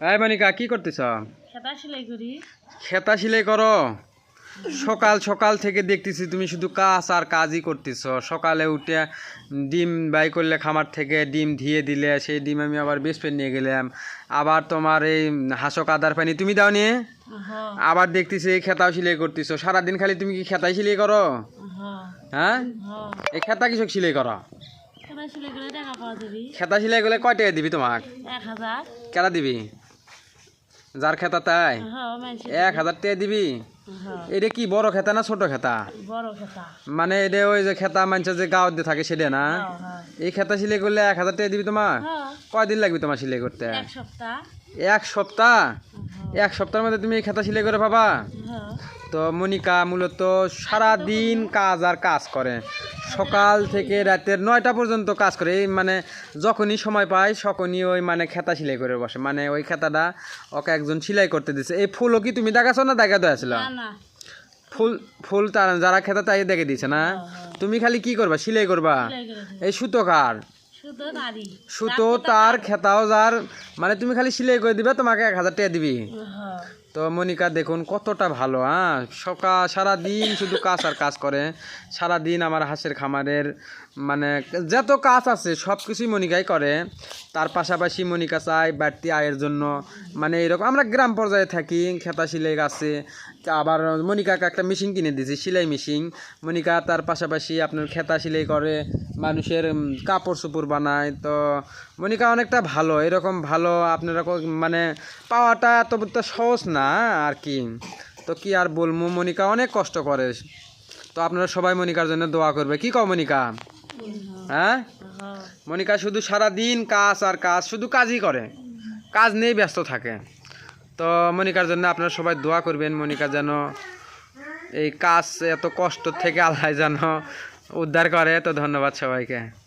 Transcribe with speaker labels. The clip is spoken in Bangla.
Speaker 1: এই মনিকা কি করতেছ?
Speaker 2: খেতা সেলাই করি।
Speaker 1: খেতা সিলাই করো। সকাল সকাল থেকে দেখতেছি তুমি শুধু কাজ আর কাজই করতেছ। সকালে উঠে ডিম বাই করলে খামার থেকে ডিম ধুয়ে দিলে সেই ডিম আমি আবার বেসপেন নিয়ে গেলাম। আবার তোমার এই হাঁসো কাদার পানি তুমি দাও নিয়ে আবার দেখতেছি এই খেতাও সিলাই করতেছ। সারাদিন খালি তুমি কি খেতাই সিলাই করো? হ্যাঁ। এই খেতা কিসব সিলাই করো?
Speaker 2: খেতা সেলাই
Speaker 1: খেতা করলে কয় টাকা দিবি তোমাক?
Speaker 2: এক হাজার।
Speaker 1: কেটা দিবি? যার খেতা তাই? এক হাজার টাকা দিবি?
Speaker 2: হ
Speaker 1: এটা কি বড় খেতা না ছোট খেতা? মানে এটা ওই যে খেতা মানছে যে গাঁৱত দিয়ে থাকে সেটা না? এই খেতা সিলাই করলে এক হাজার টাকা দিবি তোমার? কয়দিন লাগবে তোমার সিলাই করতে?
Speaker 2: এক সপ্তাহ।
Speaker 1: এক সপ্তাহ?
Speaker 2: হ
Speaker 1: এক সপ্তাহের মধ্যে তুমি এই খেতা সিলাই করে পাবা? তো মনিকা মূলত সারা দিন কাজ আর কাজ করে। সকাল থেকে রাতের নয়টা পর্যন্ত কাজ করে। এই মানে যখনই সময় পায় তখনই ওই মানে খেতা সিলাই করে বসে। মানে ওই খেতাটা ওকে একজন সিলাই করতে দিছে। এই ফুলও কি তুমি দেখাছো না দেখা দেওয়া
Speaker 2: না না।
Speaker 1: ফুল ফুল তার যারা খেতা তাই দেখে দিছে না? তুমি খালি কি করবা? সিলাই করবা। এই সুতো কার? সুতো তার। খেতাও যার মানে তুমি খালি সিলাই করে দিবে তোমাকে এক হাজার টাকা দিবি। তো মনিকা দেখুন কতটা ভালো হ্যাঁ? সকাল সারা দিন শুধু কাজ আর কাজ করে। সারা দিন আমার হাঁসের খামারের মানে যত কাজ আছে সব কিছুই মনিকাই করে। তার পাশাপাশি মনিকা চায় বাড়তি আয়ের জন্য। মানে এরকম আমরা গ্রাম পর্যায়ে থাকি খেতা সিলাই আছে আবার মনিকাকে একটা মেশিন কিনে দিয়েছি সেলাই মেশিন। মনিকা তার পাশাপাশি আপনার খেতা সিলাই করে মানুষের কাপড় চোপড় বানায়। তো মনিকা অনেকটা ভালো এরকম ভালো আপনারা মানে পাওয়াটা তো তো সহজ না আর কি। তো কি আর বলব, মনিকা অনেক কষ্ট করে। তো আপনারা সবাই মনিকার জন্য দোয়া করবে। কি কও মনিকা? হ্যাঁ? মনিকা শুধু সারা দিন কাজ আর কাজ, শুধু কাজই করে। কাজ নিয়েই ব্যস্ত থাকে। তো মনিকার জন্য আপনারা সবাই দোয়া করবেন, মনিকা যেন এই কাজ এত কষ্ট থেকে আল্লাহ যেন উদ্ধার করে। তো ধন্যবাদ সবাইকে।